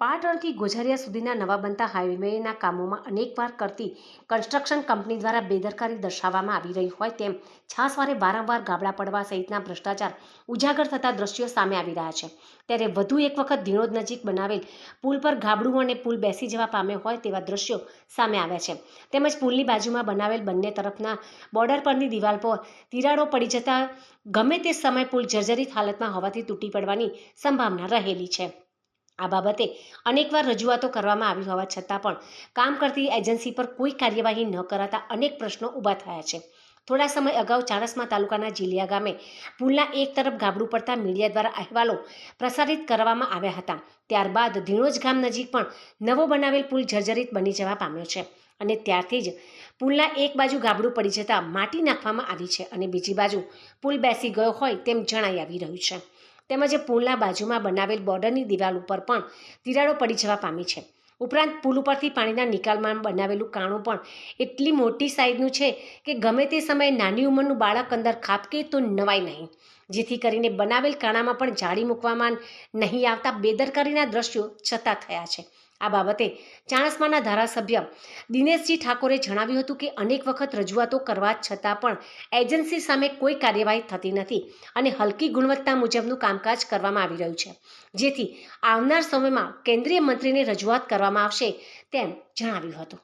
પાટણથી ગોઝારિયા સુધીના નવા બનતા હાઈવેના કામોમાં અનેકવાર કરતી કન્સ્ટ્રક્શન કંપની દ્વારા બેદરકારી દર્શાવવામાં આવી રહી હોય તેમ છાસવારે વારંવાર ગાબડા પડવા સહિતના ભ્રષ્ટાચાર ઉજાગર થતા દ્રશ્યો સામે આવી રહ્યા છે. ત્યારે વધુ એક વખત ધીણોદ નજીક બનાવેલ પુલ પર ગાબડું અને પુલ બેસી જવા પામ્યો હોય તેવા દ્રશ્યો સામે આવ્યા છે. તેમજ પુલની બાજુમાં બનાવેલ બંને તરફના બોર્ડર પરની દિવાલ પર તિરાડો પડી જતા ગમે તે સમય પુલ જર્જરિત હાલતમાં હોવાથી તૂટી પડવાની સંભાવના રહેલી છે. આ બાબતે અનેકવાર રજૂઆતો કરવામાં આવી હોવા છતાં પણ કામ કરતી એજન્સી પર કોઈ કાર્યવાહી ન કરાતા અનેક પ્રશ્નો ઊભા થયા છે. થોડા સમય અગાઉ ચાણસ્મા તાલુકાના જીલિયા ગામે પુલના એક તરફ ગાબડું પડતા મીડિયા દ્વારા અહેવાલો પ્રસારિત કરવામાં આવ્યા હતા. ત્યારબાદ ધીણોજ ગામ નજીક પણ નવો બનાવેલ પુલ જર્જરિત બની જવા પામ્યો છે અને ત્યારથી જ પુલના એક બાજુ ગાબડું પડી જતાં માટી નાખવામાં આવી છે અને બીજી બાજુ પુલ બેસી ગયો હોય તેમ જણાઈ આવી રહ્યું છે. તેમજ પુલના બાજુમાં બનાવેલ બોર્ડરની દિવાલ ઉપર પણ તિરાડો પડી જવા પામી છે. ઉપરાંત પુલ ઉપરથી પાણીના નિકાલમાં બનાવેલું કાણું પણ એટલી મોટી સાઈઝનું છે કે ગમે તે સમયે નાની ઉંમરનું બાળક અંદર ખાપકે તો નવાય નહીં. જેથી કરીને બનાવેલ કાણામાં પણ જાળી મૂકવામાં નહીં આવતા બેદરકારીના દ્રશ્યો છતાં થયા છે. આ બાબતે ચાણસ્માના ધારાસભ્ય દિનેશજી ઠાકોરે જણાવ્યું હતું કે અનેક વખત રજૂઆતો કરવા છતાં પણ એજન્સી સામે કોઈ કાર્યવાહી થતી નથી અને હલકી ગુણવત્તા મુજબનું કામકાજ કરવામાં આવી રહ્યું છે. જેથી આવનાર સમયમાં કેન્દ્રીય મંત્રીને રજૂઆત કરવામાં આવશે તેમ જણાવ્યું હતું.